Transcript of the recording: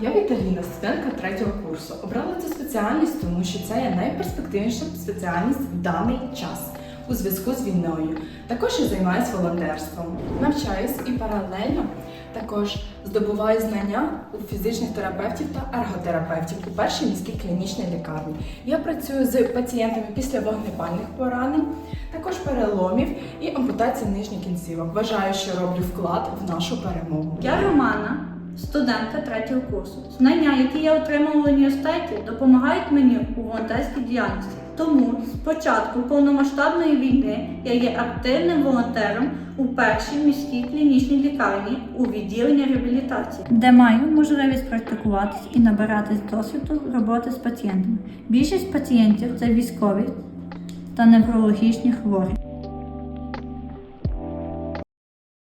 Я Віталіна, студентка третього курсу. Обрала цю спеціальність, тому що це є найперспективніша спеціальність в даний час у зв'язку з війною. Також я займаюся волонтерством. Навчаюсь і паралельно також здобуваю знання у фізичних терапевтів та ерготерапевтів у першій міській клінічній лікарні. Я працюю з пацієнтами після вогнепальних поранень, також переломів і ампутації нижніх кінцівок. Вважаю, що роблю вклад в нашу перемогу. Я Романа, студентка третього курсу. Знання, які я отримала в університеті, допомагають мені у волонтерській діяльності. Тому з початку повномасштабної війни я є активним волонтером у першій міській клінічній лікарні у відділенні реабілітації, де маю можливість практикуватись і набиратись досвіду роботи з пацієнтами. Більшість пацієнтів це військові та неврологічні хворі.